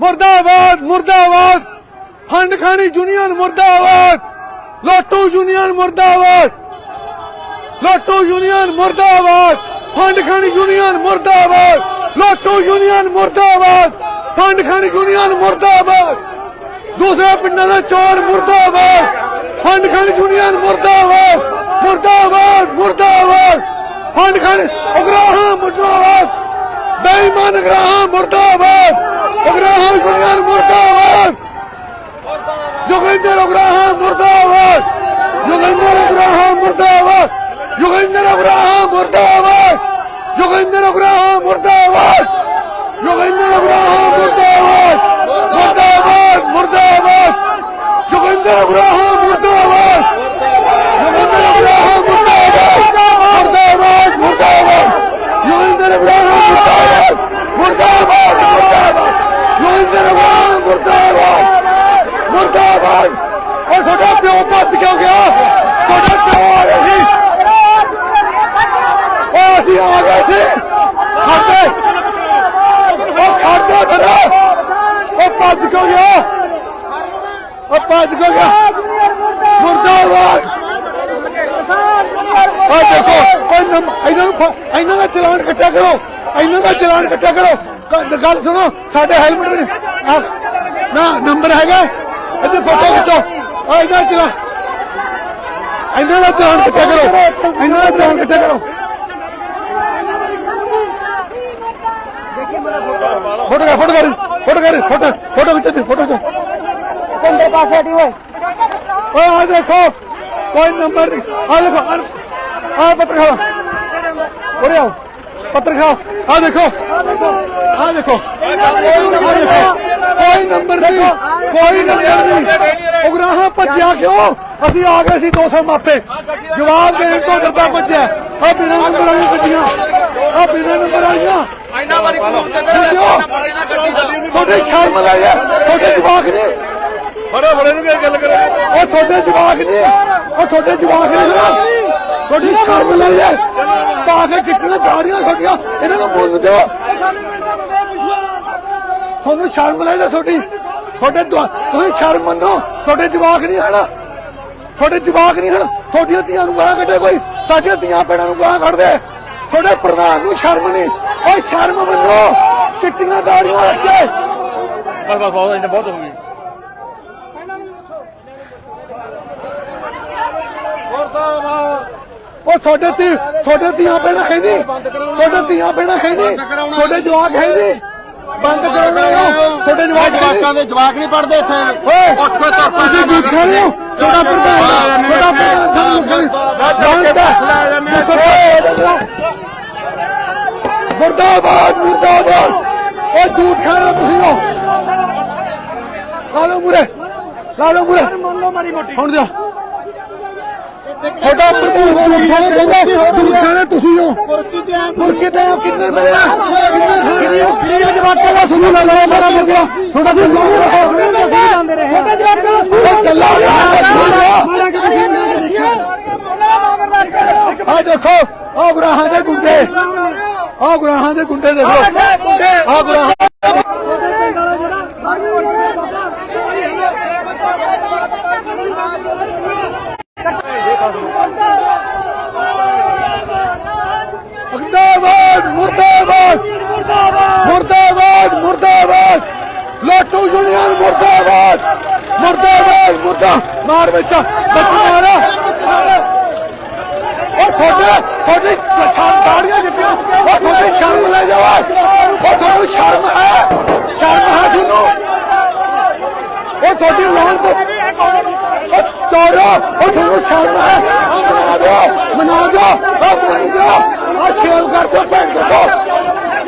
ਮੁਰਦਾਬਾਦ ਮੁਰਦਾਬਾਦ ਫੰਡ ਖਾਣੀ ਯੂਨੀਅਨ ਮੁਰਦਾਬਾਦ ਲੋਟੂ ਯੂਨੀਅਨ ਮੁਰਦਾਬਾਦ ਲੋਟੂ ਯੂਨੀਅਨ ਮੁਰਦਾਬਾਦ ਫੰਡ ਖਾਣੀ ਯੂਨੀਅਨ ਮੁਰਦਾਬਾਦ ਲੋਟੂ ਯੂਨੀਅਨ ਮੁਰਦਾਬਾਦ ਫੰਡ ਖਾਣੀ ਯੂਨੀਅਨ ਮੁਰਦਾਬਾਦ ਦੂਸਰੇ ਪਿੰਡਾਂ ਦੇ ਚੋਰ ਮੁਰਦਾਬਾਦ ਫੰਡ ਖਾਣੀ ਯੂਨੀਅਨ ਮੁਰਦਾਬਾਦ ਮੁਰਦਾਬਾਦ ਮੁਰਦਾਬਾਦ ਫੰਡ ਖਾਣੀ ਉਗਰਾਹਾਂ ਮੁਰਦਾਬਾਦ ਬੇਈਮਾਨ ਉਗਰਾਹਾਂ ਮੁਰਦਾਬਾਦ ਉਗਰਾਹਾਂ ਯੂਨੀਅਨ ਮੁਰਦਾਬਾਦ। ਜੋਗਿੰਦਰ ਉਗਰਾਹਾਂ ਮੁਰਦਾਬਾਦ ਜੋਗਿੰਦਰ ਉਗਰਾਹਾਂ ਮੁਰਦਾਬਾਦ ਜੋਗਿੰਦਰ ਉਗਰਾਹਾਂ ਮੁਰਦਾਬਾਦ ਜੋਗਿੰਦਰ ਉਗਰਾਹਾਂ ਮੁਰਦਾਬਾਦ ਜੋਗਿੰਦਰ ਉਗਰਾਹਾਂ ਮੁਰਦਾਬਾਦ ਮੁਰਦਾਬਾਦ ਮੁਰਦਾਬਾਦ ਜੋਗਿੰਦਰ ਉਗਰਾਹਾਂ ਮੁਰਦਾਬਾਦ ਜੋਗਿੰਦਰ ਉਗਰਾਹਾਂ ਮੁਰਦਾਬਾਦ ਮੁਰਦਾਬਾਦ ਮੁਰਦਾਬਾਦ। ਜੋਗਿੰਦਰ ਉਗਰਾਹਾਂ ਮੁਰਦਾਬਾਦ ਮੁਰਦਾਬਾਦ ਮੁਰਦਾਬਾਦ ਜੋਗਿੰਦਰ ਉਗਰਾਹਾਂ ਮੁਰਦਾਬਾਦ ਮੁਰਦਾਬਾਦ ਉਹ ਤੁਹਾਡਾ ਪਿਓ ਭੱਜ ਕਿਉਂ ਗਿਆ ਤੁਹਾਡਾ ਪਿਓ ਆ ਗਿਆ ਸੀ ਉਹ ਅਸੀਂ ਆ ਗਏ ਸੀ ਖਾਤੇ ਉਹ ਖਾਤੇ ਫਿਰ ਉਹ ਭੱਜ ਕਿਉਂ ਗਿਆ ਉਹ ਭੱਜ ਕਿਉਂ ਗਿਆ ਮੁਰਦਾਬਾਦ ਆ ਦੇਖੋ ਕੋਈ ਨੰਬ ਇਹਨਾਂ ਨੂੰ ਫ- ਇਹਨਾਂ ਦਾ ਚਲਾਨ ਕੱਟਿਆ ਕਰੋ। ਇਹਨਾਂ ਦਾ ਚਲਾਨ ਕੱਟਿਆ ਕਰੋ। ਗੱਲ ਸੁਣੋ ਸਾਡੇ ਹੈਲਮਟ ਵੀ ਨਾ ਨੰਬਰ ਹੈਗਾ? ਇਹਦੇ ਫੋਟੋ ਖਿੱਚੋ। ਆ ਇਹਦਾ ਚਲਾ ਇਹਨਾਂ ਦਾ ਚਲਾਨ ਕੱਟਿਆ ਕਰੋ। ਇਹਨਾਂ ਦਾ ਚਲਾਨ ਕੱਟਿਆ ਕਰੋ। ਫੋਟੋ ਕਰ ਫੋਟੋ ਕਰ ਫੋਟੋ ਕਰ ਫੋਟੋ ਫੋਟੋ ਖਿੱਚ ਫੋਟੋ ਖਿੱਚ। ਬੰਦੇ ਪਾਸੇ ਹਟੀ ਓਏ। ਓਏ ਆ ਦੇਖੋ ਕੋਈ ਨੰਬਰ ਨਹੀਂ ਆ ਦੇਖੋ ਆ ਪੱਤਰ ਖਾਓ ਉਰੇ ਆਓ। ਪੱਤਰ ਖਾਓ ਆ ਦੇਖੋ ਆ ਦੇਖੋ ਆ ਦੇਖੋ ਕੋਈ ਨੰਬਰ ਨਹੀਂ ਕੋਈ ਨੰਬਰ ਨਹੀਂ। ਉਗਰਾਹਾਂ ਭੱਜਿਆ ਕਿਉਂ? ਅਸੀਂ ਆ ਗਏ ਸੀ 200 ਮਾਪੇ। ਜਵਾਬ ਦੇਣ ਤੋਂ ਡਰਦਾ ਭੱਜਿਆ। ਆ ਬਿਨਾਂ ਨੰਬਰ ਵਾਲੀਆਂ ਗੱਡੀਆਂ ਆ ਬਿਨਾਂ ਨੰਬਰ ਵਾਲੀਆਂ। ਇੰਨਾ ਵਾਰੀ ਫੋਨ ਕਿਉਂ? ਤੁਹਾਡੇ ਸ਼ਰਮ ਲਾਇਆ ਤੁਹਾਡੇ ਜਵਾਕ ਨੇ? ਬੜਾ ਬੜੇ ਨੂੰ ਕੀ ਗੱਲ ਕਰੇ। ਉਹ ਤੁਹਾਡੇ ਜਵਾਕ ਨੇ? ਉਹ ਤੁਹਾਡੇ ਜਵਾਕ ਨਾ? ਤੁਹਾਡੀ ਸ਼ਰਮ ਲਈ ਹੈ। ਪਾ ਕੇ ਚਿੱਟੀਆਂ ਦਾੜੀਆਂ ਛੋਟੀਆਂ ਇਹਨਾਂ ਨੂੰ ਮੁੱਲ ਦਿਓ। ਤੁਹਾਨੂੰ ਸ਼ਰਮ ਲਈ ਹੈ ਤੁਹਾਡੀ ਤੁਹਾਡੇ ਤੁਸੀਂ ਸ਼ਰਮ ਮੰਨੋ। ਤੁਹਾਡੇ ਜਵਾਕ ਨਹੀਂ ਹਨ। ਤੁਹਾਡੇ ਜਵਾਕ ਨਹੀਂ ਹਨ। ਤੁਹਾਡੀਆਂ ਧੀਆਂ ਨੂੰ ਗਾਲਾਂ ਕੱਢੇ ਕੋਈ। ਸਾਡੀਆਂ ਧੀਆਂ ਭੈਣਾਂ ਨੂੰ ਗਾਲਾਂ ਕੱਢਦੇ। ਤੁਹਾਡੇ ਪ੍ਰਧਾਨ ਨੂੰ ਸ਼ਰਮ ਨਹੀਂ। ਓਏ ਸ਼ਰਮ ਮੰਨੋ। ਚਿੱਟੀਆਂ ਦਾੜੀਆਂ ਰੱਖੇ ਬਸ ਬਸ ਬਹੁਤ ਇੰਨਾ ਬਹੁਤ ਹੋ ਗਈ ਉਹ ਤੁਹਾਡੇ ਤੇ ਤੁਹਾਡੇ ਧੀਆਂ ਭੈਣਾਂ ਹੈ ਨਹੀਂ। ਤੁਹਾਡੇ ਧੀਆਂ ਭੈਣਾਂ ਹੈ ਨਹੀਂ। ਤੁਹਾਡੇ ਜਵਾਕ ਹੈ ਨਹੀਂ। ਬੰਦ ਕਰਾਉਣਾ ਹੈ ਤੁਹਾਡੇ ਜਵਾਕ ਜਵਾਕਾਂ ਦੇ ਜਵਾਕ ਨਹੀਂ ਪੜਦੇ ਇੱਥੇ। ਓਏ ਉੱਠ ਕੇ ਧਰ ਤੁਸੀਂ ਰਹੇ ਹੋ? ਤੁਹਾਡਾ ਪ੍ਰਧਾਨ ਤੁਹਾਡਾ ਪ੍ਰਧਾਨ ਤੁਹਾਨੂੰ ਮੁਰਦਾਬਾਦ ਮੁਰਦਾਬਾਦ। ਉਹ ਝੂਠ ਖਾ ਰਹੇ ਹੋ ਤੁਸੀਂ ਹੋ ਲਾ ਲਓ ਮੁਰੇ ਲਾ ਲਓ ਮੁਰੇ ਹੁਣ ਦਿਓ ਤੁਹਾਡਾ ਪ੍ਰਧਾਨ ਝੂਠ ਰਿਹਾ ਕਹਿੰਦਾ ਝੂਠ ਰਹੇ ਤੁਸੀਂ ਹੋ। ਮੁਰਕੇ ਤੇ ਆਪ ਕਿੰਨੇ ਮਿਲਿਆ ਕਿੰਨੇ ਖਾ ਰਹੇ ਹੋ ਕਿੰਨੇ ਜਵਾਕਾਂ ਦਾ ਸੁਣੋ ਲਾ ਲਓ ਮੇਰਾ ਮੁਰਗਾ ਤੁਹਾਡਾ ਪ੍ਰਧਾਨ ਜਾਂਦੇ ਰਹੇ? ਛੋਟੇ ਜਵਾਕਾਂ ਉਹ ਗੱਲਾਂ ਆ ਦੇਖੋ ਆ ਗੁਰਾਹਾਂ ਦੇ ਗੁੰਡੇ। ਆ ਗੁਰਾਹਾਂ ਦੇ ਗੁੰਡੇ ਦੇਖੋ। ਆ ਗੁਰਾਹਾਂ ਮੁਰਦਾਬਾਦ ਮੁਰਦਾਬਾਦ ਮੁਰਦਾਬਾਦ ਮੁਰਦਾਬਾਦ ਲੋਟੂ ਯੂਨੀਅਨ ਮੁਰਦਾਬਾਦ ਮੁਰਦਾਬਾਦ ਮੁਰਦਾ ਮਾਰ ਵਿੱਚ ਬੱਚੂ ਮਾਰਾ। ਉਹ ਤੁਹਾਡੇ, ਤੁਹਾਡੀ ਸ਼ਰਮ ਦਾੜੀਆਂ ਜਿੱਤੀਆਂ। ਉਹ ਤੁਹਾਡੀ ਸ਼ਰਮ ਲੈ ਜਾਵਾ ਉਹ ਤੁਹਾਨੂੰ ਸ਼ਰਮ ਹੈ? ਸ਼ਰਮ ਹੈ ਤੁਹਾਨੂੰ? ਉਹ ਤੁਹਾਡੀ ਲਾਉਣ ਤੇ ਉਹ ਚੋਰੋ ਉਹ ਤੁਹਾਨੂੰ ਸ਼ਰਮ ਹੈ? ਉਹ ਮਨਾ ਦਿਓ ਮਨਾ ਦਿਓ ਉਹ ਮੰਨ ਦਿਓ। ਆ ਸ਼ੇਵ ਕਰ ਦਿਓ ਭੈਣ ਚੋਦੋ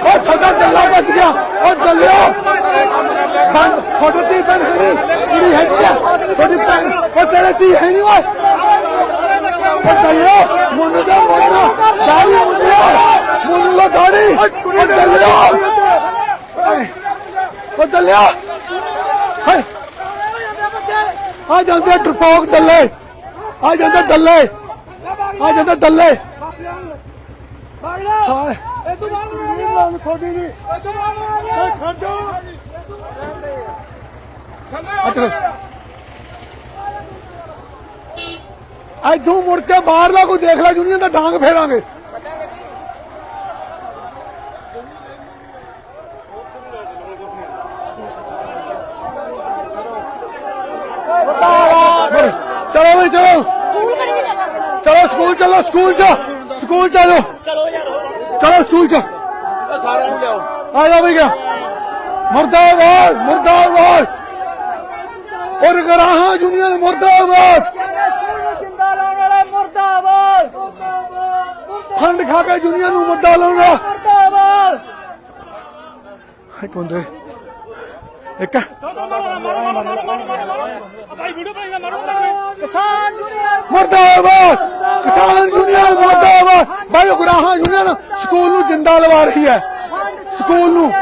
ਉਹ ਤੁਹਾਡਾ ਦੱਲਾ ਬਚ ਗਿਆ। ਉਹ ਦੱਲਿਓ ਬੰਦ, ਤੁਹਾਡੀ ਧੀ ਭੈਣ ਹੈ ਨਹੀਂ ਕੁੜੀ ਹੈਗੀ ਆ ਤੁਹਾਡੀ ਭੈਣ ਉਹ ਤੇਰੇ ਧੀ ਹੈ ਨਹੀਂ ਓਏ। ਉਹ ਦੱਲਿਓ ਮਨ ਦਾ ਮਨ। ਦਾੜੀ ਮੁੰਨ ਲੋ ਮੁੰਨ ਲੋ ਦਾੜੀ। ਉਹ ਦੱਲਿਆ ਹਾਏ ਆ ਜਾਂਦੇ ਟਰਪੋਕ ਦੱਲੇ ਆ ਜਾਂਦੇ ਦੱਲੇ ਆ ਜਾਂਦੇ ਦੱਲੇ ਹਾਏ। ਇਹ ਤੋਂ ਬਾਅਦ ਤੁਹਾਡੀ ਦੀ ਖੜ ਜਾ ਇੱਥੇ ਇੱਥੋਂ ਮੁੜ ਕੇ ਬਾਹਰਲਾ ਕੋਈ ਦੇਖ ਲੈ ਯੂਨੀਅਨ ਦਾ ਡਾਂਗ ਫੇਰਾਂਗੇ। ਚਲੋ ਵੀ ਚਲੋ। ਚਲੋ ਸਕੂਲ ਚਲੋ, ਸਕੂਲ ਚ, ਸਕੂਲ ਚਲੋ ਚਲੋ ਯਾਰ ਚਲੋ ਸਕੂਲ ਚ। ਸਾਰਿਆਂ ਨੂੰ ਲਿਆਓ ਆ ਜਾ ਵੀ ਗਿਆ। ਮੁਰਦਾਬਾਦ ਮੁਰਦਾਬਾਦ। ਔਰ ਗਰਾਹਾਂ ਯੂਨੀਅਨ ਮੁਰਦਾਬਾਦ। ਜਿੰਦਾ ਲਾਉਣ ਵਾਲੇ ਮੁਰਦਾਬਾਦ। ਖੰਡ ਖਾ ਕੇ ਯੂਨੀਅਨ ਨੂੰ ਮੁੱਦਾ ਲਾਉਣਾ ਮੁਰਦਾਬਾਦ। ਇੱਕ ਹੁੰਦੇ ਇੱਕ। ਕਿਸਾਨ ਯੂਨੀਅਨ। ਮੁਰਦਾਬਾਦ। ਕਿਸਾਨ ਯੂਨੀਅਨ ਮੁਰਦਾਬਾਦ। ਬਾਈ ਗਰਾਹਾਂ ਯੂਨੀਅਨ ਸਕੂਲ ਨੂੰ ਜਿੰਦਾ ਲਵਾ ਰਹੀ ਹੈ। ਸਕੂਲ ਨੂੰ।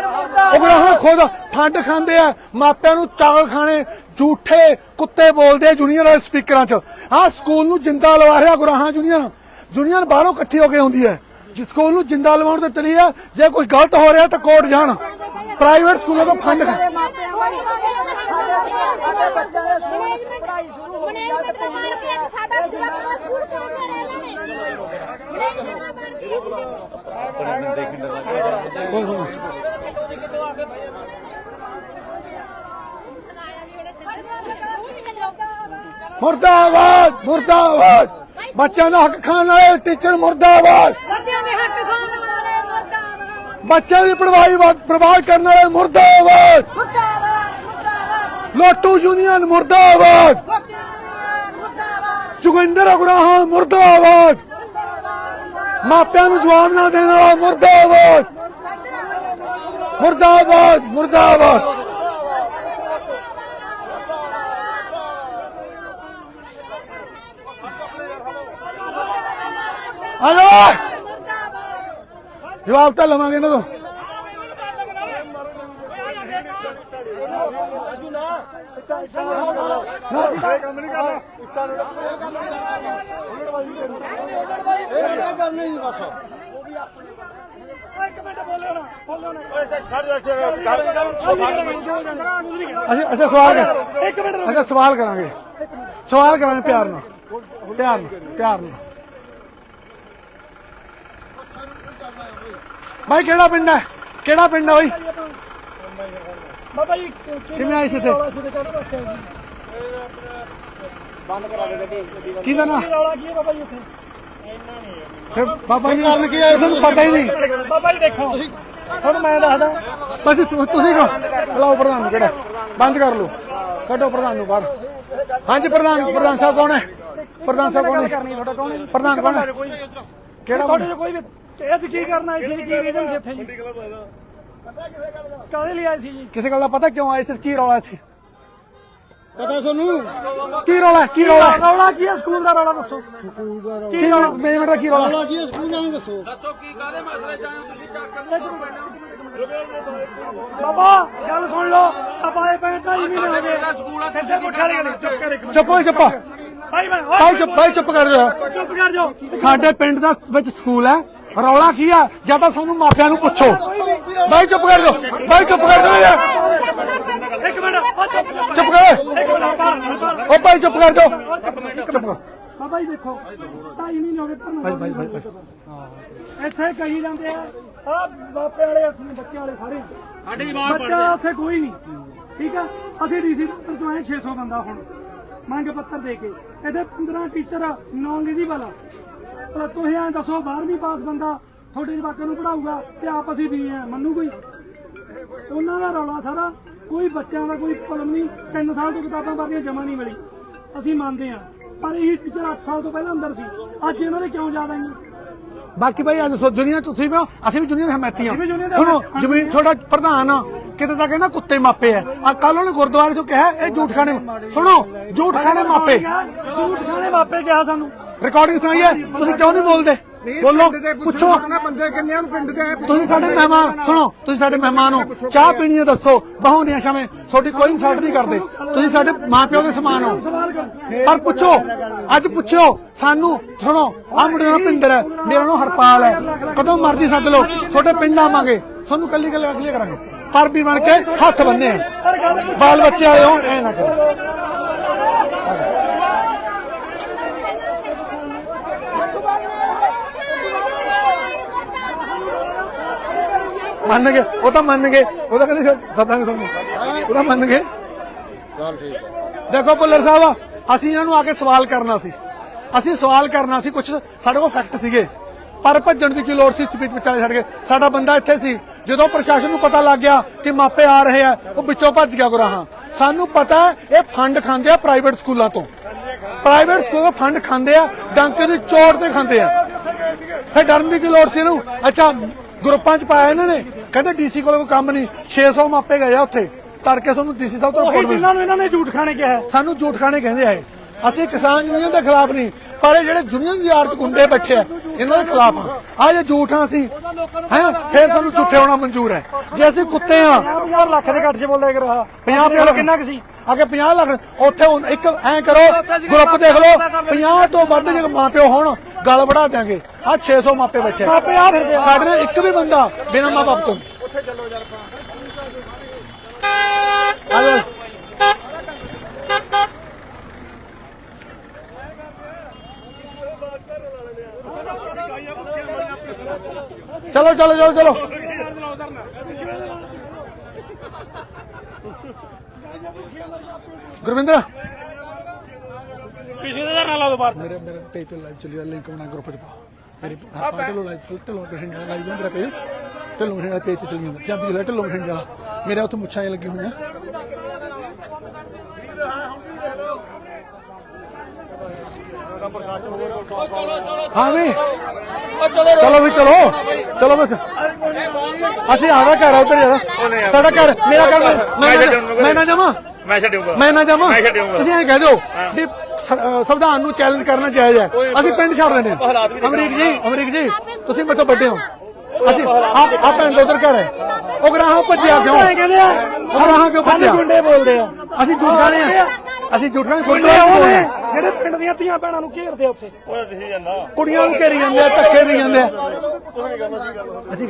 ਉਹ ਗਰਾਹਾਂ ਖੁਦ ਠੰਡ ਖਾਂਦੇ ਆ ਮਾਪਿਆਂ ਨੂੰ ਚਾਵਲ ਖਾਣੇ ਝੂਠੇ ਕੁੱਤੇ ਬੋਲਦੇ ਆ ਵਾਲੇ ਸਪੀਕਰਾਂ 'ਚ ਹਾਂ ਸਕੂਲ ਨੂੰ ਜਿੰਦਾ ਲਵਾ ਰਿਹਾ ਗਰਾਹਾਂ ਯੂਨੀਅਨ ਯੂਨੀਅਨ ਬਾਹਰੋਂ ਇਕੱਠੀ ਹੋ ਕੇ ਹੁੰਦੀ ਹੈ ਜਿਸ ਸਕੂਲ ਨੂੰ ਜਿੰਦਾ ਲਵਾਉਣ ਤੇ ਚਲੀ ਆ ਜੇ ਕੋਈ ਗਲਤ ਹੋ ਰਿਹਾ ਤਾਂ ਕੋਰਟ ਜਾਣ ਪ੍ਰਾਈਵੇਟ ਸਕੂਲਾਂ ਤੋਂ ਫੰਡ ਸਾਡੇ ਬੱਚਿਆਂ ਦੇ ਸਕੂਲ ਪੜ੍ਹਾਈ ਸ਼ੁਰੂ ਹੋ ਗਈ ਆ ਤੇ ਪਿੰਡ ਪਿਆ ਇਹ ਜਿੰਦਾ ਲਾ ਕੇ ਮੁੜ ਕੇ ਮੁਰਦਾਬਾਦ ਮੁਰਦਾਬਾਦ ਬੱਚਿਆਂ ਦਾ ਹੱਕ ਖਾਣ ਵਾਲੇ ਟੀਚਰ ਮੁਰਦਾਬਾਦ ਬੱਚਿਆਂ ਦੇ ਹੱਕ ਖਾਣ ਵਾਲੇ ਮੁਰਦਾਬਾਦ ਬੱਚਿਆਂ ਦੀ ਪੜਵਾਈ ਬਰਬਾਦ ਕਰਨ ਵਾਲੇ ਮੁਰਦਾਬਾਦ ਮੁਰਦਾਬਾਦ ਮੁਰਦਾਬਾਦ ਲੋਟੂ ਯੂਨੀਅਨ ਮੁਰਦਾਬਾਦ ਮੁਰਦਾਬਾਦ ਮੁਰਦਾਬਾਦ ਜੋਗਿੰਦਰ ਅਗਰਾਹਾਂ ਮੁਰਦਾਬਾਦ ਮਾਪਿਆਂ ਨੂੰ ਜਵਾਬ ਨਾ ਦੇਣ ਵਾਲਾ ਮੁਰਦਾਬਾਦ ਮੁਰਦਾਬਾਦ ਮੁਰਦਾਬਾਦ ਹਲੋ ਜਵਾਬ ਤਾਂ ਲਵਾਂਗੇ ਇਹਨਾਂ ਤੋਂ। ਅਸੀਂ ਅਸੀਂ ਸਵਾਲ ਕਰ ਇੱਕ ਮਿੰਟ ਅਸੀਂ ਸਵਾਲ ਕਰਾਂਗੇ। ਸਵਾਲ ਕਰਾਂਗੇ ਪਿਆਰ ਨਾਲ। ਪਿਆਰ ਨਾਲ ਪਿਆਰ ਨਾਲ। ਭਾਈ ਕਿਹੜਾ ਪਿੰਡ ਹੈ? ਕਿਹੜਾ ਪਿੰਡ ਹੈ ਭਾਈ ਬਾਬਾ ਜੀ ਕਿਵੇਂ ਆਏ ਸੀ ਇੱਥੇ? ਕਿਹਦਾ ਨਾ? ਰੌਲਾ ਕੀ ਹੈ ਬਾਬਾ ਜੀ ਇੱਥੇ? ਫਿਰ ਬਾਬਾ ਜੀ ਕਾਰਨ ਕੀ ਆਇਆ ਤੁਹਾਨੂੰ ਪਤਾ ਹੀ ਨਹੀਂ। ਬਾਬਾ ਜੀ ਦੇਖੋ। ਤੁਸੀਂ ਤੁਹਾਨੂੰ ਮੈਂ ਦੱਸਦਾ। ਬਸ ਤੁਸੀਂ ਕਹੋ ਬੁਲਾਓ ਪ੍ਰਧਾਨ ਨੂੰ ਕਿਹੜਾ। ਬੰਦ ਕਰ ਲਓ। ਕੱਢੋ ਪ੍ਰਧਾਨ ਨੂੰ ਬਾਹਰ। ਹਾਂਜੀ ਪ੍ਰਧਾਨ ਪ੍ਰਧਾਨ ਸਾਹਿਬ ਕੌਣ ਹੈ? ਪ੍ਰਧਾਨ ਸਾਹਿਬ ਕੌਣ ਹੈ? ਪ੍ਰਧਾਨ ਕੌਣ ਹੈ? ਕਿਹੜਾ ਕੋਈ ਵੀ ਇਹ 'ਚ ਕੀ ਕਰਨਾ ਸੀ? ਕੀ ਰੀਜ਼ਨ ਸੀ ਇੱਥੇ ਜੀ? ਕਾਹਦੇ ਲਈ ਆਏ ਸੀ ਜੀ? ਕਿਸੇ ਗੱਲ ਦਾ ਪਤਾ ਕਿਉਂ ਆਏ ਸੀ? ਕੀ ਰੌਲਾ ਇੱਥੇ? ਪਤਾ ਤੁਹਾਨੂੰ? ਕੀ ਰੌਲਾ ਹੈ? ਕੀ ਰੌਲਾ ਹੈ? ਰੌਲਾ ਕੀ ਹੈ? ਸਕੂਲ ਦਾ ਰੌਲਾ ਦੱਸੋ। ਕੀ ਰੌਲਾ? ਮੇਜਰ ਦਾ ਕੀ ਰੌਲਾ ਬਾਬਾ ਗੱਲ ਸੁਣ ਲਓ। ਆਪਾਂ ਇਹ ਪੈਂਟ ਹੋ ਗਏ। ਸਿੱਧੇ ਪੁੱਠੇ ਵਾਲੀ ਗੱਲ ਚੁੱਪ ਕਰ ਇੱਕ ਮਿੰਟ ਚੁੱਪ ਚੁੱਪ ਭਾਈ ਮੈਂ ਭਾਈ ਚੁੱਪ ਭਾਈ ਚੁੱਪ ਕਰ ਜਾ। ਚੁੱਪ ਕਰ ਜਾਓ। ਸਾਡੇ ਪਿੰਡ ਦਾ ਵਿੱਚ ਸਕੂਲ ਹੈ। ਰੌਲਾ ਕੀ ਆ? ਜਾਂ ਤਾਂ ਸਾਨੂੰ ਮਾਪਿਆਂ ਨੂੰ ਪੁੱਛੋ। ਭਾਈ ਚੁੱਪ ਕਰ ਜਾ ਭਾਈ ਚੁੱਪ ਕਰ ਜਾ ਯਾਰ। ਇੱਕ ਮਿੰਟ ਉਹ ਚੁੱਪ ਕਰ ਓ ਭਾਈ ਚੁੱਪ ਕਰ। ਜਾ ਚੁੱਪ ਕਰ ਬਾਬਾ ਜੀ ਦੇਖੋ। ਢਾਈ ਮਹੀਨੇ ਹੋ ਗਏ ਤੁਹਾਨੂੰ ਭਾਈ ਭਾਈ ਭਾਈ। ਇੱਥੇ ਕਹੀ ਜਾਂਦੇ ਆ ਆ ਬਾਪੇ ਵਾਲੇ ਅਸੀਂ ਬੱਚਿਆਂ ਵਾਲੇ ਸਾਰੇ। ਸਾਡੇ ਜਵਾਬ ਬੱਚਾ ਉੱਥੇ ਕੋਈ ਨਹੀਂ। ਠੀਕ ਆ? ਅਸੀਂ ਡੀਸੀ ਦਫ਼ਤਰ ਤੋਂ ਆਏ 600 ਬੰਦਾ ਹੁਣ। ਮੰਗ ਪੱਤਰ ਦੇ ਕੇ। ਇਹਦੇ 15 ਟੀਚਰ ਨੌਨ ਐਲੀਜੀਬਲ ਆ। ਭਲਾ ਤੁਸੀਂ ਐਂ ਦੱਸੋ 12ਵੀਂ ਪਾਸ ਬੰਦਾ ਤੁਹਾਡੇ ਜਵਾਕਾਂ ਨੂੰ ਪੜਾਊਗਾ ਤੇ ਆਪ ਅਸੀਂ ਵੀ ਆ ਮੰਨੂ ਕੋਈ? ਉਹਨਾਂ ਦਾ ਰੌਲਾ ਸਾਰਾ ਕੋਈ ਬੱਚਿਆਂ ਦਾ ਕੋਈ ਕਲਮ ਨਹੀਂ 3 ਸਾਲ ਤੋਂ ਕਿਤਾਬਾਂ ਭਰਨੀਆਂ ਜਮਾ ਨਹੀਂ ਮਿਲੀ। ਅਸੀਂ ਮੰਨਦੇ ਆ ਪਰ ਇਹ ਟੀਚਰ 8 ਸਾਲ ਤੋਂ ਪਹਿਲਾਂ ਅੰਦਰ ਸੀ। ਅੱਜ ਇਹਨਾਂ ਦੇ ਕਿਉਂ ਯਾਦ ਆਈਆਂ? ਬਾਕੀ ਭਾਈ ਅੱਜ ਸੋ ਦੁਨੀਆ ਤੁਸੀਂ ਵੀ ਹੋ, ਅਸੀਂ ਵੀ ਦੁਨੀਆ ਦੇ ਹਮਾਇਤੀ ਅਸੀਂ ਵੀ ਦੁਨੀਆ ਦੇ ਸੁਣੋ ਹਮਾਇਤੀ। ਜ਼ਮੀਨ ਤੁਹਾਡਾ ਪ੍ਰਧਾਨ ਆ, ਕਿਤੇ ਤਾਂ ਕਹਿੰਦਾ ਕੁੱਤੇ ਮਾਪੇ ਆ। ਆ ਕੱਲ ਉਹਨੇ ਗੁਰਦੁਆਰੇ ਤੋਂ ਕਿਹਾ ਇਹ ਝੂਠ ਖਾਣੇ ਸੁਣੋ ਝੂਠ ਖਾਣੇ ਮਾਪੇ। ਝੂਠ ਖਾਣੇ ਮਾਪੇ ਕਿਹਾ ਸਾਨੂੰ। ਰਿਕਾਰਡਿੰਗ ਸੁਣਾਈ ਹੈ ਤੁਸੀਂ ਕਿਉਂ ਨਹੀਂ ਬੋਲਦੇ? ਬੋਲੋ ਪੁੱਛੋ। ਬੰਦੇ ਕਿੰਨੇ ਨੂੰ ਪਿੰਡ ਦੇ ਤੁਸੀਂ ਸਾਡੇ ਮਹਿਮਾਨ ਸੁਣੋ ਤੁਸੀਂ ਸਾਡੇ ਮਹਿਮਾਨ ਹੋ। ਚਾਹ ਪੀਣੀ ਹੈ ਦੱਸੋ ਬਹਾਉਂਦੀਆਂ ਸ਼ਾਵੇਂ ਤੁਹਾਡੀ ਕੋਈ ਇਨਸਲਟ ਨਹੀਂ ਕਰਦੇ। ਤੁਸੀਂ ਸਾਡੇ ਮਾਪਿਓ ਦੇ ਸਮਾਨ ਹੋ। ਪਰ ਪੁੱਛੋ ਅੱਜ ਪੁੱਛੋ ਸਾਨੂੰ ਸੁਣੋ ਆ ਮੁੰਡੇ ਦਾ ਪਿੰਦਰ ਹੈ ਮੇਰਾ ਨਾਮ ਹਰਪਾਲ ਹੈ। ਕਦੋਂ ਮਰਜ਼ੀ ਸੱਦ ਲਓ ਤੁਹਾਡੇ ਪਿੰਡ ਆਵਾਂਗੇ ਤੁਹਾਨੂੰ ਕੱਲੀ ਗੱਲ ਅਗਲੀ ਕਰਾਂਗੇ। ਪਰ ਵੀ ਬਣ ਕੇ ਹੱਥ ਬੰਨੇ ਆ। ਬਾਲ ਬੱਚੇ ਵਾਲੇ ਹੋ ਐ ਨਾ ਕਰੋ। ਮੰਨ ਗਏ ਉਹ ਤਾਂ ਮੰਨ ਗਏ। ਉਹ ਤਾਂ ਕਹਿੰਦੇ ਸਦਾਂਗੇ ਤੁਹਾਨੂੰ। ਉਹ ਤਾਂ ਮੰਨ ਗਏ। ਦੇਖੋ ਭੁੱਲਰ ਸਾਹਿਬ ਅਸੀਂ ਇਹਨਾਂ ਨੂੰ ਆ ਕੇ ਸਵਾਲ ਕਰਨਾ ਸੀ। ਅਸੀਂ ਸਵਾਲ ਕਰਨਾ ਸੀ ਕੁਝ ਸਾਡੇ ਕੋਲ ਫੈਕਟ ਸੀਗੇ। ਪਰ ਭੱਜਣ ਦੀ ਕੀ ਲੋੜ ਸੀ ਸਪੀਚ ਵਿਚਾਲੇ ਛੱਡ ਕੇ? ਸਾਡਾ ਬੰਦਾ ਇੱਥੇ ਸੀ। ਜਦੋਂ ਪ੍ਰਸ਼ਾਸਨ ਨੂੰ ਪਤਾ ਲੱਗ ਗਿਆ ਕਿ ਮਾਪੇ ਆ ਰਹੇ ਆ ਉਹ ਵਿੱਚੋਂ ਭੱਜ ਗਿਆ ਗੁਰਾਹਾਂ। ਸਾਨੂੰ ਪਤਾ ਹੈ, ਇਹ ਫੰਡ ਖਾਂਦੇ ਆ ਪ੍ਰਾਈਵੇਟ ਸਕੂਲਾਂ ਤੋਂ। ਪ੍ਰਾਈਵੇਟ ਸਕੂਲ ਫੰਡ ਖਾਂਦੇ ਆ ਡਾਂਕੇ ਦੀ ਚੋਟ ਤੇ ਖਾਂਦੇ ਆ। ਫਿਰ ਡਰਨ ਦੀ ਕੀ ਲੋੜ ਸੀ ਇਹਨੂੰ? ਅੱਛਾ ਗਰੁੱਪਾਂ 'ਚ ਪਾਇਆ ਇਹਨਾਂ ਨੇ। ਕਹਿੰਦੇ ਡੀਸੀ ਕੋਲ ਕੋਈ ਕੰਮ ਨਹੀਂ। 600 ਮਾਪੇ ਗਏ ਆ ਉੱਥੇ। ਤੜਕੇ ਤੁਹਾਨੂੰ ਡੀਸੀ ਸਾਹਿਬ ਤੋਂ ਉਹੀ ਰਿਪੋਰਟ ਮਿਲੀ। ਜਿਨ੍ਹਾਂ ਨੂੰ ਇਹਨਾਂ ਨੇ ਝੂਠ ਖਾਣੇ ਕਿਹਾ ਹੈ। ਸਾਨੂੰ ਝੂਠ ਖਾਣੇ ਕਹਿੰਦੇ ਆ ਇਹ। ਅਸੀਂ ਕਿਸਾਨ ਯੂਨੀਅਨ ਦੇ ਖਿਲਾਫ ਨਹੀਂ। ਪਰ ਇਹ ਜਿਹੜੇ ਯੂਨੀਅਨ ਦੀ ਆੜ ਚ ਗੁੰਡੇ ਬੈਠੇ ਆ ਇਹਨਾਂ ਦੇ ਖਿਲਾਫ ਆ। ਆ ਜੇ ਝੂਠ ਆ ਅਸੀਂ ਹੈ? ਫਿਰ ਸਾਨੂੰ ਝੂਠੇ ਹੋਣਾ ਮਨਜ਼ੂਰ ਹੈ। ਜੇ ਅਸੀਂ ਕੁੱਤੇ ਆ 50 ਲੱਖ ਦੇ ਘੱਟ ਚ ਬੋਲਦਾ ਕਰ। ਰਹਾ 50 ਲੱਖ। ਕਿੰਨਾ ਕੁ ਸੀ? ਅਗੇ 50 ਲੱਖ। ਉੱਥੇ ਹੁਣ ਇੱਕ ਐ ਕਰੋ ਗਰੁੱਪ ਦੇਖ ਲਓ। 50 ਤੋਂ ਵੱਧ ਜੇ ਮਾਪਿਓ ਹੋਣ ਗੱਲ ਵਧਾ ਦਿਆਂਗੇ। ਆ 600 ਮਾਪੇ ਬੈਠੇ। ਮਾਪੇ ਆ ਫਿਰਦੇ ਆ। ਸਾਡੇ ਨਾਲ ਇੱਕ ਵੀ ਬੰਦਾ ਬਿਨਾਂ ਮਾਂ ਬਾਪ ਤੋਂ। ਉੱਥੇ ਚੱਲੋ ਯਾਰ ਚਲੋ ਚਲੋ ਚਲੋ ਚਲੋ। ਗੁਰਵਿੰਦਰ ਪਿਛਲੇ ਦਾ ਨਾਲ ਲਾ ਦੋ ਬਾਹਰ। ਮੇਰੇ ਮੇਰੇ ਪੇਜ ਤੇ ਲਾਈਵ ਚੱਲੀ ਲਿੰਕ ਬਣਾ ਗਰੁੱਪ ਚ ਪਾ। ਮੇਰੀ ਆਪਾਂ ਢਿੱਲੋਂ ਲਾਈਵ ਢਿੱਲੋਂ ਪੇਸ਼ੈਂਟ ਜਿਹੜਾ ਲਾਈਵ ਮੇਰਾ ਪੇਜ ਢਿੱਲੋਂ ਪੇਸ਼ੈਂਟ ਪੇਜ ਤੇ ਚੱਲੀ ਜਾਂਦਾ। ਜਾਂ ਵੀ ਢਿੱਲੋਂ ਪੇਸ਼ੈਂਟ ਜਿਹੜਾ ਮੇਰੇ ਉੱਥੇ ਮੁੱਛਾਂ ਜਿਹੀਆਂ ਲੱਗੀਆਂ ਹੋਈਆਂ। ਹਾਂ ਵੀ। ਚਲੋ ਵੀ ਚਲੋ। ਚਲੋ ਬਸ ਅਸੀਂ ਆਦਾ ਘਰ ਆ ਉਧਰ ਯਾਰ ਸਾਡਾ ਘਰ ਮੇਰਾ ਘਰ ਮੈਂ- ਨਾ- ਜਾਵਾਂ। ਮੈਂ ਛੱਡੂਗਾ। ਮੈਂ ਨਾ ਜਾਵਾਂ। ਮੈਂ ਛੱਡੂਗਾ। ਤੁਸੀਂ ਐਂ ਕਹਿ ਦਿਓ ਵੀ ਸੰਵਿਧਾਨ ਨੂੰ ਚੈਲੰਜ ਕਰਨਾ ਜਾਇਜ਼ ਹੈ। ਅਸੀਂ ਪਿੰਡ ਛੱਡ ਦਿੰਦੇ ਹਾਂ। ਅਮਰੀਕ ਜੀ ਅਮਰੀਕ ਜੀ ਤੁਸੀਂ ਮੇਰੇ ਤੋਂ ਵੱਡੇ ਹੋ। ਅਸੀਂ ਆ ਆ ਪਿੰਡ ਉਧਰ ਘਰ ਹੈ। ਉਹ ਗਰਾਹਾਂ ਭੱਜਿਆ ਕਿਉਂ ਕਹਿੰਦੇ ਆ ਗਰਾਹਾਂ ਕਿਉਂ ਭੱਜਿਆ ਗੁੰਡੇ ਬੋਲਦੇ ਆ। ਅਸੀਂ ਝੂਠ ਖਾਣੇ ਆ। ਅਸੀਂ ਬੋਲਦੇ ਨੇ ਆ। ਜਿਹੜੇ ਪਿੰਡ ਦੀਆਂ ਧੀਆਂ ਭੈਣਾਂ ਨੂੰ ਘੇਰਦੇ ਆ ਉੱਥੇ। ਉਹ ਦਿਖੀ ਜਾਂਦਾ। ਕੁੜੀਆਂ ਨੂੰ ਘੇਰੀ ਜਾਂਦੇ ਆ ਧੱਕੇ ਦੇ ਜਾਂਦੇ ਆ। ਅਸੀਂ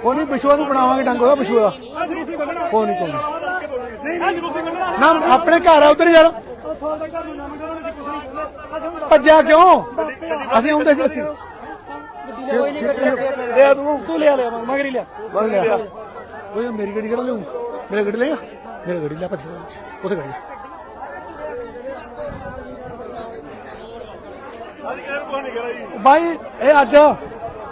ਉਹ ਨਹੀਂ ਬਿਸ਼ੂਆ ਨੂੰ ਬਣਾਵਾਂਗੇ ਡੰਗ ਉਹਦਾ ਬਿਸ਼ੂਆ ਦਾ ਆ ਜਰੂਸੀ ਬੰਨਣਾ ਕੋਈ ਨਹੀਂ ਕੋਈ ਨਾ ਆਪਣੇ ਘਰ ਆ ਉਧਰ ਯਾਰ ਭੱਜਿਆ ਕਿਉਂ? ਅਸੀਂ ਹੁੰਦੇ ਸੀ ਅਸੀਂ ਲੈ ਤੂੰ ਤੂੰ ਲਿਆ ਲਿਆ ਮਗਰੀ ਲਿਆ। ਬਣ ਲਿਆ। ਓਏ ਮੇਰੀ ਗੱਡੀ ਕਿਹੜਾ ਲਿਆਉਂ ਮੇਰੀ ਗੱਡੀ ਲੇਗਾ ਮੇਰੀ ਗੱਡੀ ਲੈ ਭੱਜ ਉੱਥੇ ਗੱਡੀ ਬਾਈ, ਇਹ ਅੱਜ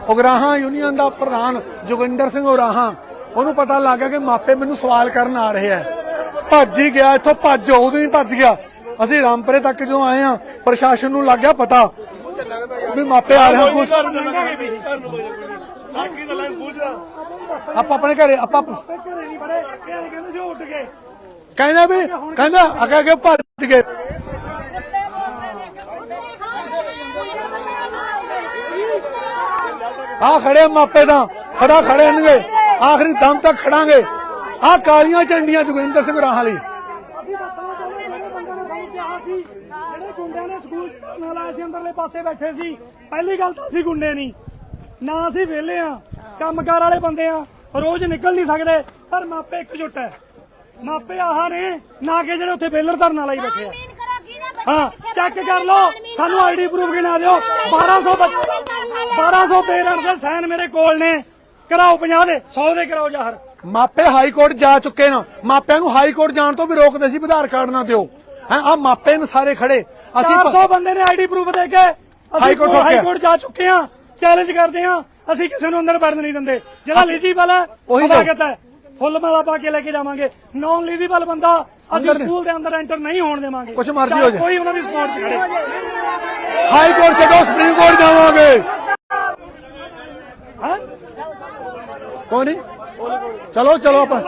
ਉਗਰਾਹਾਂ ਯੂਨੀਅਨ ਦਾ ਪ੍ਰਧਾਨ ਜੋਗਿੰਦਰ ਸਿੰਘ ਉਗਰਾਹਾਂ, ਉਹਨੂੰ ਪਤਾ ਲੱਗ ਗਿਆ ਕਿ ਮਾਪੇ ਮੈਨੂੰ ਸਵਾਲ ਕਰਨ ਆ ਰਹੇ ਆ। ਭੱਜ ਹੀ ਗਿਆ, ਇੱਥੋਂ ਭੱਜ ਉਦੋਂ ਹੀ ਭੱਜ ਗਿਆ। ਅਸੀਂ ਰਾਮਪੁਰੇ ਤੱਕ ਜਦੋਂ ਆਏ ਆ ਪ੍ਰਸ਼ਾਸਨ ਨੂੰ ਲੱਗ ਗਿਆ ਪਤਾ ਵੀ ਮਾਪੇ ਆ ਰਹੇ ਆ। ਕੁਛ ਆਪਾਂ ਆਪਣੇ ਘਰੇ ਆਪਾਂ ਘਰੇ ਨਹੀਂ ਬੜੇ ਇਹ ਐਂ ਕਹਿੰਦੇ ਸੀ ਉਹ ਉੱਡ ਗਏ ਕਹਿੰਦਾ ਵੀ ਕਹਿੰਦਾ ਅੱਗੇ ਅੱਗੇ ਭੱਜ ਗਏ ਆ ਖੜੇ ਮਾਪੇ ਤਾਂ ਖੜਾ ਖੜੇ ਨਗੇ ਆਖਰੀ ਦਮ ਤੱਕ ਖੜਾਂਗੇ। ਆ ਕਾਲੀਆਂ ਝੰਡੀਆਂ ਜੋਗਿੰਦਰ ਸਿੰਘ ਰਾਹਾਂ ਲਈ ਜਿਹੜੇ ਗੁੰਡਿਆਂ ਨੇ ਸਕੂਲ ਚ ਨਾਲ ਆਏ ਸੀ ਅੰਦਰਲੇ ਪਾਸੇ ਬੈਠੇ ਸੀ। ਪਹਿਲੀ ਗੱਲ ਤਾਂ ਅਸੀਂ ਗੁੰਡੇ ਨਹੀਂ। ਨਾ ਅਸੀਂ ਵਿਹਲੇ ਆ ਕੰਮਕਾਰ ਵਾਲੇ ਬੰਦੇ ਆ ਰੋਜ਼ ਨਿਕਲ ਨਹੀਂ ਸਕਦੇ। ਪਰ ਮਾਪੇ ਇਕਜੁੱਟ ਹੈ। ਮਾਪੇ ਆਹ ਨੇ ਨਾ ਕਿ ਜਿਹੜੇ ਉੱਥੇ ਬੇਲਰ ਧਰਨ ਲਾਈ ਬੈਠੇ ਆ। ਹਾਂ ਚੈੱਕ ਕਰ ਲਓ। ਸਾਨੂੰ ਆਈਡੀ ਪ੍ਰੂਫ ਗਿਣਾ ਦਿਓ? 1200 ਬੱਚੇ 1200 ਪੇਰੈਂਟਸ ਦੇ ਸਾਈਨ ਮੇਰੇ ਕੋਲ ਨੇ। ਕਰਾਓ 50 ਦੇ 100 ਦੇ ਕਰਾਓ ਜ਼ਾਹਰ। ਮਾਪੇ ਹਾਈ ਕੋਰਟ ਜਾ ਚੁੱਕੇ ਨੇ। ਮਾਪਿਆਂ ਨੂੰ ਹਾਈ ਕੋਰਟ ਜਾਣ ਤੋਂ ਵੀ ਰੋਕਦੇ ਸੀ ਆਧਾਰ ਕਾਰਡ ਨਾ ਦਿਓ। ਹੈ ਆ ਮਾਪੇ ਨੇ ਸਾਰੇ ਖੜੇ। ਅਸੀਂ 400 ਬੰਦੇ ਨੇ ਆਈਡੀ ਪ੍ਰੂਫ ਦੇ ਕੇ ਹਾਈ। ਕੋਰਟ ਜਾ ਚੁੱਕੇ ਆ ਚੈਲੰਜ ਕਰਦੇ ਆ ਅਸੀਂ ਕਿਸੇ ਨੂੰ ਅੰਦਰ ਵੜਨ ਨਹੀਂ ਦਿੰਦੇ। ਜਿਹੜਾ ਐਲੀਜੀਬਲ ਹੈ ਉਹੀ। ਸਵਾਗਤ ਹੈ? ਫੁੱਲ ਮਾਲਾ ਪਾ ਕੇ ਲੈ ਕੇ ਜਾਵਾਂਗੇ। ਨਾਨ ਐਲੀਜੀਬਲ ਬੰਦਾ ਅਸੀਂ। ਸਕੂਲ ਦੇ ਅੰਦਰ ਐਂਟਰ ਨਹੀਂ ਹੋਣ ਦੇਵਾਂਗੇ। ਕੁਛ ਮਰਜ਼ੀ ਹੋ ਜਾਏ। ਕੋਈ ਉਹਨਾਂ ਦੀ ਸਪੋਰਟ ਚ ਖੜੇ। ਹਾਈ ਕੋਰਟ ਛੱਡੋ ਸੁਪਰੀਮ ਕੋਰਟ ਜਾਵਾਂਗੇ। ਹਾਂ? ਕੋਈ ਨਹੀਂ। ਚਲੋ ਚਲੋ ਆਪਾਂ।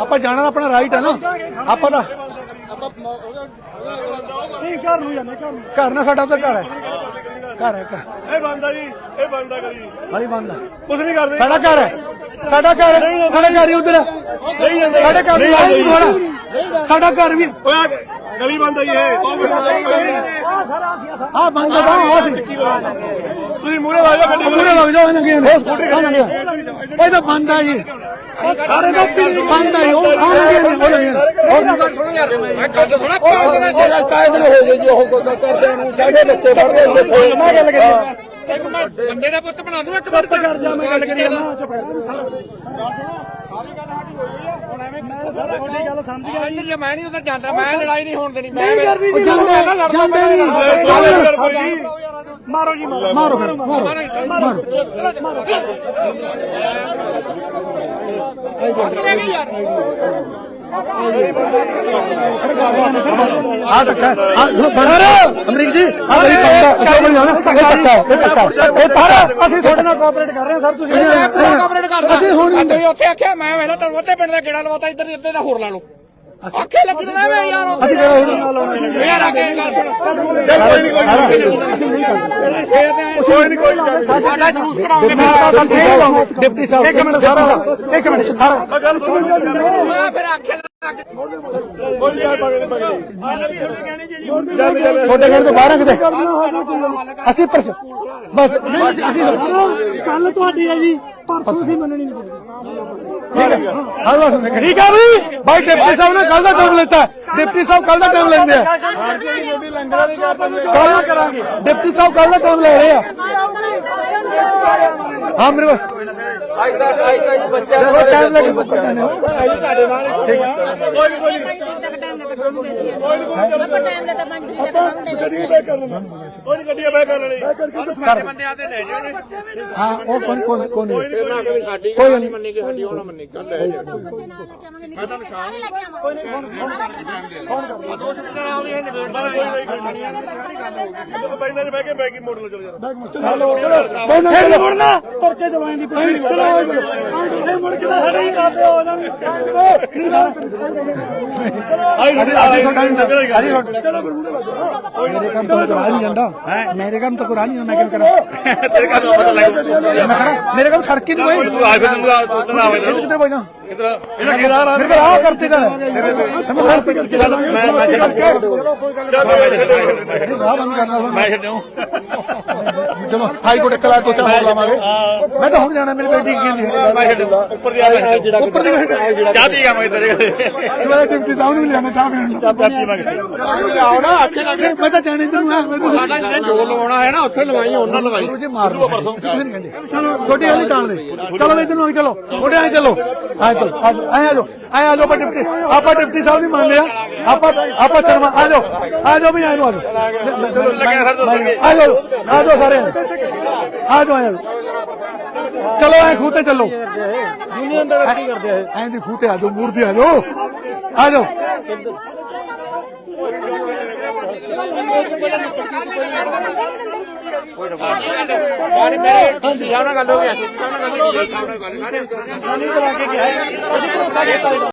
ਆਪਾਂ ਜਾਣਾ ਆਪਣਾ ਰਾਈਟ ਹੈ ਨਾ। ਆਪਾਂ ਦਾ ਨਹੀਂ ਘਰ ਨੂੰ ਜਾਂਦੇ ਘਰ ਨੂੰ। ਘਰ ਨਾ ਸਾਡਾ ਤਾਂ ਘਰ ਹੈ। ਘਰ ਹੈ ਘਰ। ਇਹ ਬੰਦਾ ਜੀ ਇਹ ਬੰਦਾ ਕਰੀ ਭਾਈ ਬੰਦ। ਆ। ਕੁਝ ਨਹੀਂ ਕਰਦੇ। ਸਾਡਾ ਘਰ ਹੈ। ਸਾਡਾ ਘਰ ਹੈ। ਸਾਡਾ ਘਰ ਹੀ ਉਧਰ ਨਹੀਂ ਜਾਂਦੇ। ਸਾਡੇ ਘਰ ਨਹੀਂ ਜਾਂਦੇ। ਸਾਡਾ ਘਰ ਵੀ ਓਏ ਆਹ ਗਲੀ ਬੰਦਾ ਜੀ ਇਹ ਉਹ ਵੀ ਆ ਸਾਰਾ ਅਸੀਂ ਆ ਬੰਦ ਸੀ। ਤੁਸੀਂ ਮੂਰੇ ਲਾ ਜਾਓ ਗੱਡੀ ਪੂਰੇ ਲੱਗ ਜਾਓ। ਇਹਨਾਂ ਦੀਆਂ ਨੇ ਇਹ ਤਾਂ ਬੰਦ ਆ ਜੀ। ਸਾਰੇ ਤਾਂ ਬੰਦ ਆ ਜੀ ਉਹ ਆਉਣਗੇ ਨੇ ਉਹ ਲੱਗੀਆਂ ਕਾਇਦ ਹੋ ਗਏ ਜੀ? ਉਹ ਕਰਦਿਆਂ ਨੂੰ ਸਾਡੇ ਬੱਚੇ ਪੜਦੇ ਹੁੰਦੇ ਗੱਲ ਬੰਦੇ ਦਾ ਪੁੱਤ ਬਣਾ ਦੂੰ ਇੱਕ ਚੁੱਪ ਕਰ ਜਾ ਮੈਂ ਗੱਲ ਕਰੀ ਨਾ ਚੁੱਪ ਕਰ ਸਾਰਾ ਮੈਂ ਸਾਰਾ ਤੁਹਾਡੀ ਗੱਲ ਸਮਝ ਗਿਆ ਜੀ। ਜੇ ਮੈਂ ਨਹੀਂ ਉਧਰ ਜਾਂਦਾ ਮੈਂ ਲੜਾਈ ਨਹੀਂ ਹੋਣ ਦੇਣੀ ਮੈਂ ਜਾਂਦੇ ਜਾਂਦੇ ਨਹੀਂ ਮਾਰੋ ਜੀ ਮਾਰੋ। ਮਾਰੋ ਫਿਰ ਮਾਰੋ। ਮਾਰੋ। ਆ ਧੱਕਾ ਆ ਬਰਰ ਅਮਰੀਕ ਜੀ ਆ ਅਸਲ ਬਈ ਨਾ ਇਹ ਧੱਕਾ ਇਹ ਧੱਕਾ ਇਹ ਤਾਰਾ ਅਸੀਂ ਤੁਹਾਡੇ ਨਾਲ ਕੋਆਪਰੇਟ ਕਰ ਰਹੇ ਹਾਂ ਸਰ ਤੁਸੀਂ ਕਵਰੇਟ ਕਰਦਾ ਅਸੀਂ ਹੁਣ ਉੱਥੇ ਆਖਿਆ ਮੈਂ ਵੇਲਾ ਤੁਹਾਨੂੰ ਉੱਥੇ ਪਿੰਡ ਦਾ ਗੇੜਾ ਲਵਾਤਾ ਇੱਧਰ ਇੱਧਰ ਦਾ ਹੋਰ ਲਾ ਲਓ। ਆਖੇ ਲੱਗੀ ਨਾ ਮੈਂ ਯਾਰ ਅਸੀਂ ਹੁਣ ਆ ਕੇ ਗੱਲ ਸੁਣ। ਚੱਲ ਕੋਈ ਨਹੀਂ ਕੋਈ ਨਹੀਂ ਕੋਈ ਨਹੀਂ। ਕੋਈ ਨਹੀਂ। ਸਾਡਾ ਜਲੂਸ ਕਰਾਉਂਦੇ ਡਿਪਟੀ ਸਾਹਿਬ ਇੱਕ ਮਿੰਟ ਸਾਰਾ। ਇੱਕ ਮਿੰਟ ਸਾਰਾ। ਮੈਂ ਗੱਲ ਸੁਣ ਮੈਂ ਫਿਰ ਆਖੇ ਲੱਗ ਕੋਈ ਗੱਲ ਪਗੜੇ ਪਗੜੇ ਚੱਲ ਚੱਲ। ਤੁਹਾਡੇ ਘਰ ਤੋਂ ਬਾਹਰ ਕਿਤੇ? ਅਸੀਂ ਪਰਸ ਬਸ ਨਹੀਂ ਅਸੀਂ ਕੱਲ ਤੁਹਾਡੀ ਹੈ ਜੀ। ਪਰਸੋਂ ਅਸੀਂ ਮੰਨਣੀ ਨਹੀਂ ਹਾਂ ਠੀਕ ਆ ਵੀ ਭਾਈ ਡਿਪਟੀ ਸਾਹਿਬ ਨੇ ਕੱਲ ਦਾ ਟਾਈਮ ਲੈਤਾ। ਡਿਪਟੀ ਸਾਹਿਬ ਕੱਲ ਦਾ ਟਾਈਮ ਲੈਂਦੇ ਆ। ਕੱਲ ਕਰਾਂਗੇ। ਡਿਪਟੀ ਸਾਹਿਬ ਕੱਲ ਦਾ ਟਾਈਮ ਲੈ ਰਹੇ ਆ। ਹਾਂ ਮੇਰੇ ਕੋਲ। ਦੇਖੋ ਟਾਈਮ ਲੱਗੇ ਮੁੱਕਰ ਜਾਣੇ ਹੋ। ਕੋਈ ਨਹੀਂ ਗੱਡੀਆਂ ਬੈ ਕਰ ਲੈਣੀ ਬੰਦਿਆਂ ਤੇ ਲੈ ਜਾਓ ਨੇ ਹਾਂ ਉਹ ਕੋਈ ਕੋਈ ਕੋਈ ਨਹੀਂ ਮੈਂ ਕਹਿੰਦੀ ਸਾਡੀ ਕੋਈ ਗੱਲ ਨਹੀਂ। ਨਹੀਂ ਮੰਨੀ ਸਾਡੀ ਉਹ ਨਾ ਮੰਨੀ ਗੱਲ ਹੈ ਮੈਂ ਤੁਹਾਨੂੰ ਸ਼ਾਮ ਨੂੰ ਦੋ ਸਪੀਕਰ ਆ? ਵੀ ਇਹ ਨਿਬੇੜਦਾ ਪਹਿਲਾਂ ਚ ਬਹਿ ਕੇ ਬੈਗੀ ਮੋੜ ਲਓ ਚਲੋ ਯਾਰ ਚਲੋ। ਫਿਰ ਮੁੜਨਾ ਤੁਰ ਕੇ ਚਲਾਉਣ ਦੀ ਪਈ ਚਲੋ। ਇਹ ਮੁੜ ਕੇ ਤਾਂ ਸਾਡੇ ਹੀ ਕਾਤੇ ਹੋ ਜਾਣਗੇ ਆਈ ਗੱਡੀ ਆ ਗਈ ਮੇਰੇ ਕੰਮ ਤੋਂ ਕਰਾ ਨਹੀਂ ਜਾਂਦਾ। ਮੇਰੇ ਕੰਮ ਤੋਂ ਕਰਾ ਨਹੀਂ ਮੈਂ ਕਿਵੇਂ ਕਰਾਂ। ਤੇਰੇ ਕੰਮ ਪਤਾ ਲੱਗ ਮੇਰੇ ਕੰਮ ਸੜਕ ਨਹੀਂ ਹੋਈ ਤੂੰ ਆ ਫਿਰ ਆ ਆ ਇਧਰ ਇਹਦਾ ਕਿਦਾਰ ਆ ਆ ਕਰਤੇ ਮੈਂ ਕਰਤੇ ਕਰਕੇ ਚੱਲ ਮੈਂ ਮੈਂ ਛੱਡ ਨਹੀਂ ਬਾਹਰ ਬੰਦ ਕਰਨਾ ਹੁਣ ਮੈਂ ਛੱਡੂ ਚਲੋ ਹਾਈ ਕੋਰਟ ਇੱਕ ਲਾਖ ਕੋਚਾ ਹੋਰ ਲਾਵਾਂਗੇ ਮੈਂ ਤਾਂ ਹੁਣ ਜਾਣਾ ਮੇਰੀ ਬੇਟੀ ਕੀ ਨਹੀਂ ਮੈਂ ਛੱਡੂ ਉੱਪਰ ਦੀ ਆ ਜਿਹੜਾ ਉੱਪਰ ਦੀ ਚਾਹ ਪੀ ਗਿਆ ਮੈਂ ਤੇਰੇ ਮੈਂ ਡਿਪਟੀ ਸਾਹਿਬ ਨੂੰ ਲਿਆਣਾ ਚਾਹ ਪੀਣ ਚਾਹ ਪੀ ਮੈਂ ਆਓ ਨਾ ਆਖੇ ਲੱਗ ਮੈਂ ਤਾਂ ਜਾਣੀ ਤੈਨੂੰ ਆ ਮੈਂ ਤਾਂ ਸਾਡਾ ਜਿਹੜਾ ਜੋਰ ਲਵਾਉਣਾ ਹੈ ਨਾ ਉੱਥੇ ਲਵਾਈ ਉਹਨਾਂ ਲਵਾਈ ਗੁਰੂ ਜੀ ਮਾਰ ਲਓ। ਤੁਸੀਂ ਨਹੀਂ ਕਹਿੰਦੇ। ਚਲੋ ਛੋਟੀ ਵਾਲੀ ਟਾਲ ਦੇ ਚਲੋ ਇਧਰ ਨੂੰ ਚਲੋ। ਛੋਟੇ ਆਏ ਚਲੋ। ਆ ਚਲੋ ਆ ਜਾਓ ਆਏ ਆ ਜਾਓ ਆਪਾਂ ਡਿਪਟੀ ਆਪਾਂ ਡਿਪਟੀ ਸਾਹਿਬ ਦੀ ਮੰਨ ਲਿਆ ਆਪਾਂ ਆਪਾਂ ਸ਼ਰਮਾ ਆ ਜਾਓ ਆ ਜਾਓ ਵੀ ਆਏ ਨੂੰ ਆ ਜਾਓ ਲੱਗਿਆ ਸਰ ਦੱਸਣਗੇ ਆ ਜਾਓ ਆ ਜਾਓ ਸਾਰੇ। ਆ ਜਾਓ ਆ ਜਾਓ ਚਲੋ ਐ ਖੂਤੇ ਚੱਲੋ। ਯੂਨੀਅਨ ਦਾ ਕੀ ਕਰਦੇ ਆ ਐਂ ਦੀ ਖੂਤੇ ਆ ਜਾਓ ਮੂਰਤੀ ਆ ਜਾਓ ਆ ਜਾਓ ਯਾਰ ਮੇਰੇ ਸਿਆਣਾ ਗੱਲ ਹੋ ਗਿਆ ਸਿਆਣਾ ਗੱਲ ਹੋ ਸਾਹਮਣੇ ਗੱਲ